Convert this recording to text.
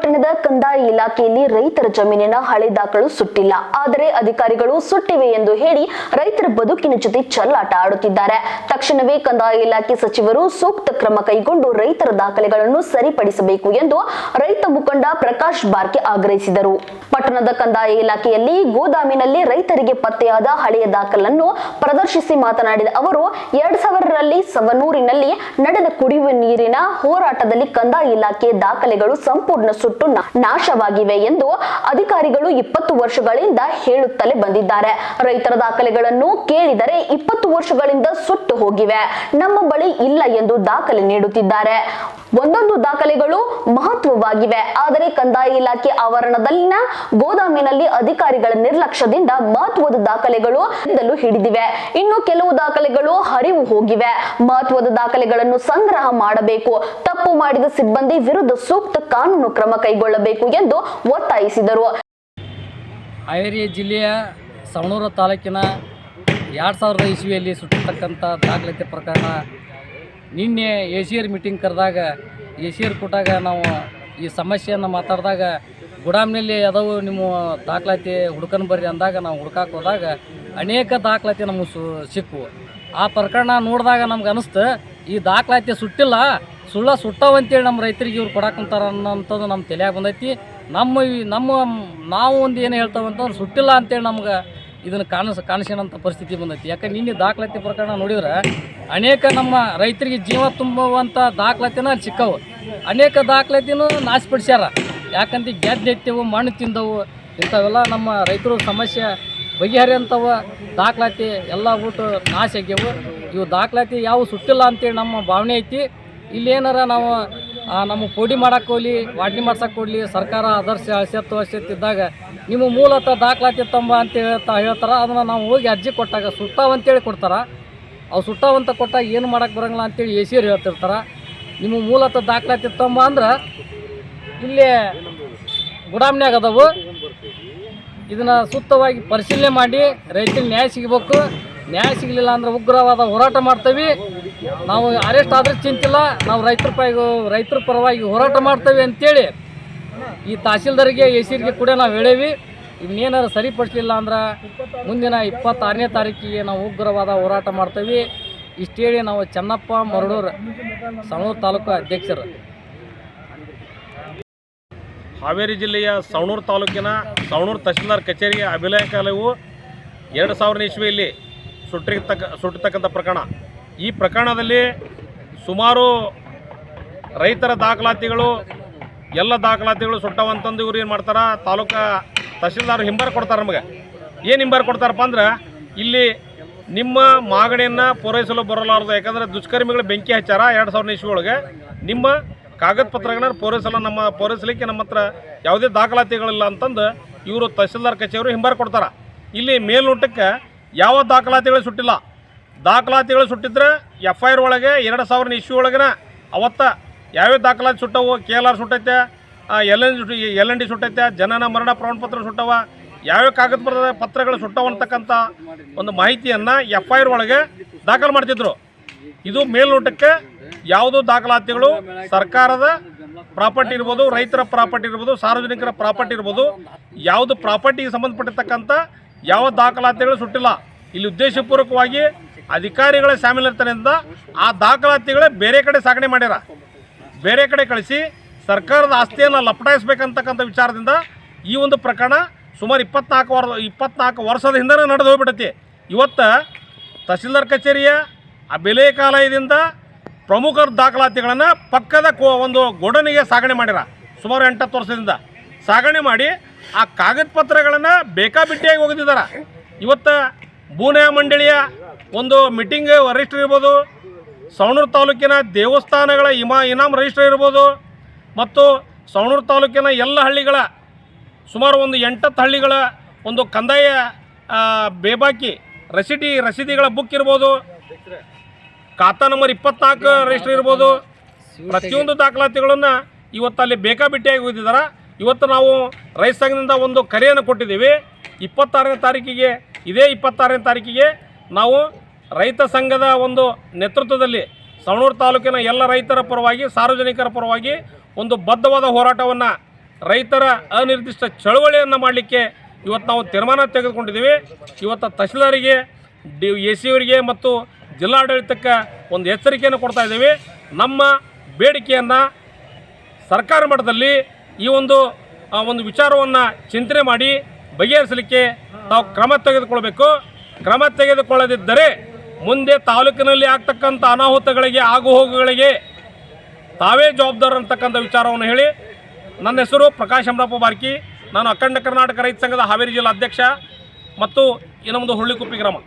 ಪಟ್ಟಣದ ಕಂದಾಯ ಇಲಾಖೆಯಲ್ಲಿ ರೈತರ ಜಮೀನಿನ ಹಳೆ ದಾಖಲು ಸುಟ್ಟಿಲ್ಲ. ಆದರೆ ಅಧಿಕಾರಿಗಳು ಸುಟ್ಟಿವೆ ಎಂದು ಹೇಳಿ ರೈತರ ಬದುಕಿನ ಜೊತೆ ಚಲ್ಲಾಟ ಆಡುತ್ತಿದ್ದಾರೆ. ತಕ್ಷಣವೇ ಕಂದಾಯ ಇಲಾಖೆ ಸಚಿವರು ಸೂಕ್ತ ಕ್ರಮ ಕೈಗೊಂಡು ರೈತರ ದಾಖಲೆಗಳನ್ನು ಸರಿಪಡಿಸಬೇಕು ಎಂದು ರೈತ ಮುಖಂಡ ಪ್ರಕಾಶ್ ಬಾರ್ಕೆ ಆಗ್ರಹಿಸಿದರು. ಪಟ್ಟಣದ ಕಂದಾಯ ಇಲಾಖೆಯಲ್ಲಿ ಗೋದಾಮಿನಲ್ಲಿ ರೈತರಿಗೆ ಪತ್ತೆಯಾದ ಹಳೆಯ ದಾಖಲನ್ನು ಪ್ರದರ್ಶಿಸಿ ಮಾತನಾಡಿದ ಅವರು, ಎರಡ್ ಸಾವಿರರಲ್ಲಿ ಸವನೂರಿನಲ್ಲಿ ನಡೆದ ಕುಡಿಯುವ ನೀರಿನ ಹೋರಾಟದಲ್ಲಿ ಕಂದಾಯ ಇಲಾಖೆ ದಾಖಲೆಗಳು ಸಂಪೂರ್ಣ ಸುಟ್ಟು ನಾಶವಾಗಿವೆ ಎಂದು ಅಧಿಕಾರಿಗಳು ಇಪ್ಪತ್ತು ವರ್ಷಗಳಿಂದ ಹೇಳುತ್ತಲೇ ಬಂದಿದ್ದಾರೆ. ರೈತರ ದಾಖಲೆಗಳನ್ನು ಕೇಳಿದರೆ ಇಪ್ಪತ್ತು ವರ್ಷಗಳಿಂದ ಸುಟ್ಟು ಹೋಗಿವೆ. ನಮ್ಮ ಬಳಿ ಇಲ್ಲ ಎಂದು ದಾಖಲೆ ನೀಡುತ್ತಿದ್ದಾರೆ. ಒಂದೊಂದು ದಾಖಲೆಗಳು ಮಹತ್ವವಾಗಿವೆ. ಆದರೆ ಕಂದಾಯ ಇಲಾಖೆ ಆವರಣದಲ್ಲಿನ ಗೋದಾಮಿನಲ್ಲಿ ಅಧಿಕಾರಿಗಳ ನಿರ್ಲಕ್ಷ್ಯದಿಂದ ಮಹತ್ವದ ದಾಖಲೆಗಳು ಹಿಡಿದಿವೆ. ಇನ್ನು ಕೆಲವು ದಾಖಲೆಗಳು ಹರಿವು ಹೋಗಿವೆ. ಮಹತ್ವದ ದಾಖಲೆಗಳನ್ನು ಸಂಗ್ರಹ ಮಾಡಬೇಕು. ತಪ್ಪು ಮಾಡಿದ ಸಿಬ್ಬಂದಿ ವಿರುದ್ಧ ಸೂಕ್ತ ಕಾನೂನು ಕ್ರಮ ಕೈಗೊಳ್ಳಬೇಕು ಎಂದು ಒತ್ತಾಯಿಸಿದರು. ಹಾವೇರಿ ಜಿಲ್ಲೆಯ ಸವಣೂರು ತಾಲೂಕಿನ ಎರಡು ಸಾವಿರದ ಇಸ್ವಿಯಲ್ಲಿ ಸುಟ್ಟಿರ್ತಕ್ಕಂಥ ದಾಖಲಾತಿ ಪ್ರಕರಣ ನಿನ್ನೆ ಆರ್ ಮೀಟಿಂಗ್ ಕರೆದಾಗ ಆರ್ ಕೊಟ್ಟಾಗ ನಾವು ಈ ಸಮಸ್ಯೆಯನ್ನು ಮಾತಾಡಿದಾಗ, ಗುಡಾಮ್ನಲ್ಲಿ ಅದಾವು ನಿಮ್ಮ ದಾಖಲಾತಿ ಹುಡ್ಕೊಂಡು ಬರ್ರಿ ಅಂದಾಗ ನಾವು ಹುಡ್ಕಾಕ್ ಹೋದಾಗ ಅನೇಕ ದಾಖಲಾತಿ ನಮಗೆ ಸು ಸಿಕ್ಕವು ಆ ಪ್ರಕರಣ ನೋಡಿದಾಗ ನಮ್ಗೆ ಅನಿಸ್ತು, ಈ ದಾಖಲಾತಿ ಸುಟ್ಟಿಲ್ಲ ಸುಳ್ಳ ಸುಟ್ಟವ ಅಂತೇಳಿ ನಮ್ಮ ರೈತರಿಗೆ ಇವ್ರು ಕೊಡಾಕಂತಾರ ಅನ್ನೋಂಥದ್ದು ನಮ್ಮ ತಲೆಯಾಗ ಬಂದೈತಿ. ನಮ್ಮ ನಮ್ಮ ನಾವು ಒಂದು ಏನು ಹೇಳ್ತಾವಂತಂದ್ರೆ ಸುಟ್ಟಿಲ್ಲ ಅಂತೇಳಿ ನಮ್ಗೆ ಇದನ್ನು ಕಾಣಿಸ್ ಕಾಣಿಸಿನಂಥ ಪರಿಸ್ಥಿತಿ ಬಂದೈತಿ. ಯಾಕಂದ್ರೆ ನಿನ್ನೆ ದಾಖಲಾತಿ ಪ್ರಕರಣ ನೋಡಿದ್ರೆ ಅನೇಕ ನಮ್ಮ ರೈತರಿಗೆ ಜೀವ ತುಂಬುವಂಥ ದಾಖಲಾತಿನ ಅಲ್ಲಿ ಸಿಕ್ಕವು. ಅನೇಕ ದಾಖಲಾತಿನೂ ನಾಶಪಡಿಸ್ಯಾರ ಯಾಕಂದ್ರೆ ಗೆದ್ದು ಎತ್ತವು ಮಣ್ಣು ತಿಂದವು, ಇಂಥವೆಲ್ಲ ನಮ್ಮ ರೈತರು ಸಮಸ್ಯೆ ಬಗೆಹರಿಯಂಥವ ದಾಖಲಾತಿ ಎಲ್ಲ ಬಿಟ್ಟು ನಾಶ ಆಗ್ಯವು. ಇವು ದಾಖಲಾತಿ ಯಾವ ಸುಟ್ಟಿಲ್ಲ ಅಂತೇಳಿ ನಮ್ಮ ಭಾವನೆ ಐತಿ. ಇಲ್ಲೇನಾರ ನಾವು ನಮ್ಮ ಪೋಡಿ ಮಾಡಕ್ಕೆ ಹೋಗ್ಲಿ ವಾಡ್ನಿ ಮಾಡ್ಸಕ್ಕೆ ಕೊಡಲಿ ಸರ್ಕಾರ ಆದರ್ಶ ಅಸತ್ತು ಅಸತ್ತಿದ್ದಾಗ ನಿಮ್ಮ ಮೂಲತಃ ದಾಖಲಾತಿ ತಂಬ ಅಂತ ಹೇಳ್ತಾ ಹೇಳ್ತಾರೆ, ಅದನ್ನು ನಾವು ಹೋಗಿ ಅರ್ಜಿ ಕೊಟ್ಟಾಗ ಸುಟ್ಟಾವಂತೇಳಿ ಕೊಡ್ತಾರೆ. ಅವು ಸುಟ್ಟಾವಂತ ಕೊಟ್ಟಾಗ ಏನು ಮಾಡಕ್ಕೆ ಬರಂಗಿಲ್ಲ ಅಂತೇಳಿ ಎ ಸಿ ಅವ್ರು ಹೇಳ್ತಿರ್ತಾರೆ. ನಿಮ್ಮ ಮೂಲತಃ ದಾಖಲಾತಿ ತಂಬ ಅಂದ್ರೆ ಇಲ್ಲೇ ಗುಡಾಮ್ನ್ಯಾಗ ಅದಾವು. ಇದನ್ನು ಸೂಕ್ತವಾಗಿ ಪರಿಶೀಲನೆ ಮಾಡಿ ರೈತರಿಗೆ ನ್ಯಾಯ ಸಿಗಬೇಕು. ನ್ಯಾಯ ಸಿಗಲಿಲ್ಲ ಅಂದ್ರೆ ಉಗ್ರವಾದ ಹೋರಾಟ ಮಾಡ್ತೀವಿ. ನಾವು ಅರೆಸ್ಟ್ ಆದ್ರೆ ಚಿಂತಿಲ್ಲ, ನಾವು ರೈತರ ಪರವಾಗಿ ರೈತರ ಪರವಾಗಿ ಹೋರಾಟ ಮಾಡ್ತೇವೆ ಅಂತೇಳಿ ಈ ತಹಸೀಲ್ದಾರ್ಗೆ ಎ ಸಿರಿಗೆ ಕೂಡ ನಾವು ಹೇಳೇವಿ. ಇನ್ನೇನಾರು ಸರಿಪಡಿಸಲಿಲ್ಲ ಅಂದ್ರೆ ಮುಂದಿನ ಇಪ್ಪತ್ತಾರನೇ ತಾರೀಕಿಗೆ ನಾವು ಉಗ್ರವಾದ ಹೋರಾಟ ಮಾಡ್ತೇವೆ. ಇಷ್ಟೇಳಿ ನಾವು ಚೆನ್ನಪ್ಪ ಮರಡೂರು, ಸವಣೂರು ತಾಲೂಕು ಅಧ್ಯಕ್ಷರು. ಹಾವೇರಿ ಜಿಲ್ಲೆಯ ಸವಣೂರು ತಾಲೂಕಿನ ಸವಣೂರು ತಹಶೀಲ್ದಾರ್ ಕಚೇರಿಯ ಕಾಲವು ಎರಡು ಸಾವಿರ ಇಸ್ವಿಯಲ್ಲಿ ಸುಟ್ಟಿರ್ತಕ್ಕ ಸುಟ್ಟಿರ್ತಕ್ಕಂಥ ಪ್ರಕರಣ. ಈ ಪ್ರಕರಣದಲ್ಲಿ ಸುಮಾರು ರೈತರ ದಾಖಲಾತಿಗಳು, ಎಲ್ಲ ದಾಖಲಾತಿಗಳು ಸುಟ್ಟವಂತಂದು ಇವ್ರು ಏನು ಮಾಡ್ತಾರೆ, ತಾಲೂಕಾ ತಹಶೀಲ್ದಾರ್ ಹಿಂಬಾರು ಕೊಡ್ತಾರೆ ನಮಗೆ. ಏನು ಹಿಂಬಾರು ಕೊಡ್ತಾರಪ್ಪ ಅಂದ್ರೆ ಇಲ್ಲಿ ನಿಮ್ಮ ಮಾಗಣಿಯನ್ನು ಪೂರೈಸಲು ಬರಲಾರದು, ಯಾಕಂದರೆ ದುಷ್ಕರ್ಮಿಗಳು ಬೆಂಕಿ ಹಚ್ಚಾರ ಎರಡು ಸಾವಿರ ಇಸ್ವಿ ನಿಮ್ಮ ಕಾಗದ ಪತ್ರಗಳನ್ನು ಪೂರೈಸಲು, ನಮ್ಮ ಪೂರೈಸಲಿಕ್ಕೆ ನಮ್ಮ ಹತ್ರ ಯಾವುದೇ ದಾಖಲಾತಿಗಳಿಲ್ಲ ಅಂತಂದು ಇವರು ತಹಸೀಲ್ದಾರ್ ಕಚೇರಿ ಹಿಂಬಾರ ಕೊಡ್ತಾರೆ. ಇಲ್ಲಿ ಮೇಲ್ನೋಟಕ್ಕೆ ಯಾವ ದಾಖಲಾತಿಗಳು ಸುಟ್ಟಿಲ್ಲ. ದಾಖಲಾತಿಗಳು ಸುಟ್ಟಿದ್ರೆ ಎಫ್ ಐ ಆರ್ ಒಳಗೆ, ಎರಡು ಸಾವಿರ ಇಶ್ಯೂ ಒಳಗಿನ ಅವತ್ತ ಯಾವ್ಯಾವ ದಾಖಲಾತಿ ಸುಟ್ಟವು K L R ಸುಟ್ಟೈತೆ L N L N D ಸುಟ್ಟೈತೆ, ಜನನ ಮರಣ ಪ್ರಮಾಣಪತ್ರ ಸುಟ್ಟವ, ಯಾವ್ಯಾವ ಕಾಗದ ಪತ್ರ, ಪತ್ರಗಳು ಸುಟ್ಟವಂತಕ್ಕಂಥ ಒಂದು ಮಾಹಿತಿಯನ್ನು ಎಫ್ ಐ ಆರ್ ಒಳಗೆ ದಾಖಲು ಮಾಡ್ತಿದ್ರು. ಇದು ಮೇಲ್ನೋಟಕ್ಕೆ ಯಾವುದೋ ದಾಖಲಾತಿಗಳು ಸರ್ಕಾರದ ಪ್ರಾಪರ್ಟಿ ಇರ್ಬೋದು, ರೈತರ ಪ್ರಾಪರ್ಟಿ ಇರ್ಬೋದು, ಸಾರ್ವಜನಿಕರ ಪ್ರಾಪರ್ಟಿ ಇರ್ಬೋದು, ಯಾವುದು ಪ್ರಾಪರ್ಟಿಗೆ ಸಂಬಂಧಪಟ್ಟಿರ್ತಕ್ಕಂಥ ಯಾವ ದಾಖಲಾತಿಗಳು ಸುಟ್ಟಿಲ್ಲ. ಇಲ್ಲಿ ಉದ್ದೇಶಪೂರ್ವಕವಾಗಿ ಅಧಿಕಾರಿಗಳ ಶಾಮೀಲಿರ್ತನೆಯಿಂದ ಆ ದಾಖಲಾತಿಗಳೇ ಬೇರೆ ಕಡೆ ಸಾಗಣೆ ಮಾಡ್ಯಾರ. ಬೇರೆ ಕಡೆ ಕಳಿಸಿ ಸರ್ಕಾರದ ಆಸ್ತಿಯನ್ನು ಲಪಟಾಯಿಸ್ಬೇಕಂತಕ್ಕಂಥ ವಿಚಾರದಿಂದ ಈ ಒಂದು ಪ್ರಕರಣ ಸುಮಾರು ಇಪ್ಪತ್ನಾಲ್ಕು ವರ್, ಇಪ್ಪತ್ನಾಲ್ಕು ವರ್ಷದ ಹಿಂದೆ ನಡೆದು ಹೋಗ್ಬಿಟ್ಟೈತಿ ಇವತ್ತು ತಹಸೀಲ್ದಾರ್ ಕಚೇರಿಯ ಆ ಬೆಲೆ ಕಾಲಯದಿಂದ ಪ್ರಮುಖ ದಾಖಲಾತಿಗಳನ್ನು ಪಕ್ಕದ ಒಂದು ಗೋಡನಿಗೆ ಸಾಗಣೆ ಮಾಡ್ಯಾರ. ಸುಮಾರು ಎಂಟತ್ತು ವರ್ಷದಿಂದ. ಸಾಗಣೆ ಮಾಡಿ ಆ ಕಾಗದ ಪತ್ರಗಳನ್ನು ಬೇಕಾಬಿಟ್ಟಿಯಾಗಿ ಹೋಗಿದ್ದಾರೆ ಇವತ್ತು ಬೂನೆ ಮಂಡಳಿಯ ಒಂದು ಮೀಟಿಂಗ್ ವರಿಷ್ಠರು ಇರ್ಬೋದು. ಸವಣೂರು ತಾಲೂಕಿನ ದೇವಸ್ಥಾನಗಳ ಇಮಾ, ಇನಾಮ್ ರಿಜಿಸ್ಟರ್ ಇರ್ಬೋದು. ಮತ್ತು ಸವಣೂರು ತಾಲೂಕಿನ ಎಲ್ಲ ಹಳ್ಳಿಗಳ, ಸುಮಾರು ಒಂದು ಎಂಟತ್ತು ಹಳ್ಳಿಗಳ ಒಂದು ಕಂದಾಯ ಬೇಬಾಕಿ ರಸೀದಿ, ರಸೀದಿಗಳ ಬುಕ್ ಇರ್ಬೋದು. ಖಾತಾ ನಂಬರ್ ಇಪ್ಪತ್ನಾಲ್ಕು ರಿಜಿಸ್ಟರ್ ಇರ್ಬೋದು. ಪ್ರತಿಯೊಂದು ದಾಖಲಾತಿಗಳನ್ನು ಇವತ್ತು ಅಲ್ಲಿ ಬೇಕಾಬಿಟ್ಟಿಯಾಗಿ ಹೋಗಿದ್ದಾರೆ ಇವತ್ತು ನಾವು ರೈತ ಸಂಘದಿಂದ ಒಂದು ಕರೆಯನ್ನು ಕೊಟ್ಟಿದ್ದೀವಿ. ಇಪ್ಪತ್ತಾರನೇ ತಾರೀಕಿಗೆ ಇದೇ ಇಪ್ಪತ್ತಾರನೇ ತಾರೀಕಿಗೆ ನಾವು ರೈತ ಸಂಘದ ಒಂದು ನೇತೃತ್ವದಲ್ಲಿ ಸವಣೂರು ತಾಲೂಕಿನ ಎಲ್ಲ ರೈತರ ಪರವಾಗಿ, ಸಾರ್ವಜನಿಕರ ಪರವಾಗಿ ಒಂದು ಬದ್ಧವಾದ ಹೋರಾಟವನ್ನು ರೈತರ ಅನಿರ್ದಿಷ್ಟ ಚಳವಳಿಯನ್ನು ಮಾಡಲಿಕ್ಕೆ ಇವತ್ತು ನಾವು ತೀರ್ಮಾನ ತೆಗೆದುಕೊಂಡಿದ್ದೀವಿ. ಇವತ್ತು ತಹಶೀಲ್ದಾರಿಗೆ, ಡಿ ಎ ಸಿ ಅವರಿಗೆ ಮತ್ತು ಜಿಲ್ಲಾಡಳಿತಕ್ಕೆ ಒಂದು ಎಚ್ಚರಿಕೆಯನ್ನು ಕೊಡ್ತಾ ಇದ್ದೀವಿ. ನಮ್ಮ ಬೇಡಿಕೆಯನ್ನು ಸರ್ಕಾರ ಮಟ್ಟದಲ್ಲಿ ಈ ಒಂದು ಒಂದು ವಿಚಾರವನ್ನು ಚಿಂತನೆ ಮಾಡಿ ಬಗೆಹರಿಸಲಿಕ್ಕೆ ತಾವು ಕ್ರಮ ತೆಗೆದುಕೊಳ್ಬೇಕು. ಕ್ರಮ ತೆಗೆದುಕೊಳ್ಳದಿದ್ದರೆ ಮುಂದೆ ತಾಲೂಕಿನಲ್ಲಿ ಆಗ್ತಕ್ಕಂಥ ಅನಾಹುತಗಳಿಗೆ, ಆಗುಹೋಗುಗಳಿಗೆ ತಾವೇ ಜವಾಬ್ದಾರ ಅಂತಕ್ಕಂಥ ವಿಚಾರವನ್ನು ಹೇಳಿ. ನನ್ನ ಹೆಸರು ಪ್ರಕಾಶ್ ಅಮರಪ್ಪ ಬಾರ್ಕಿ. ನಾನು ಅಖಂಡ ಕರ್ನಾಟಕ ರೈತ ಸಂಘದ ಹಾವೇರಿ ಜಿಲ್ಲಾ ಅಧ್ಯಕ್ಷ ಮತ್ತು ಇನ್ನೊಂದು ಹುಳ್ಳಿಕುಪ್ಪಿ ಗ್ರಾಮ.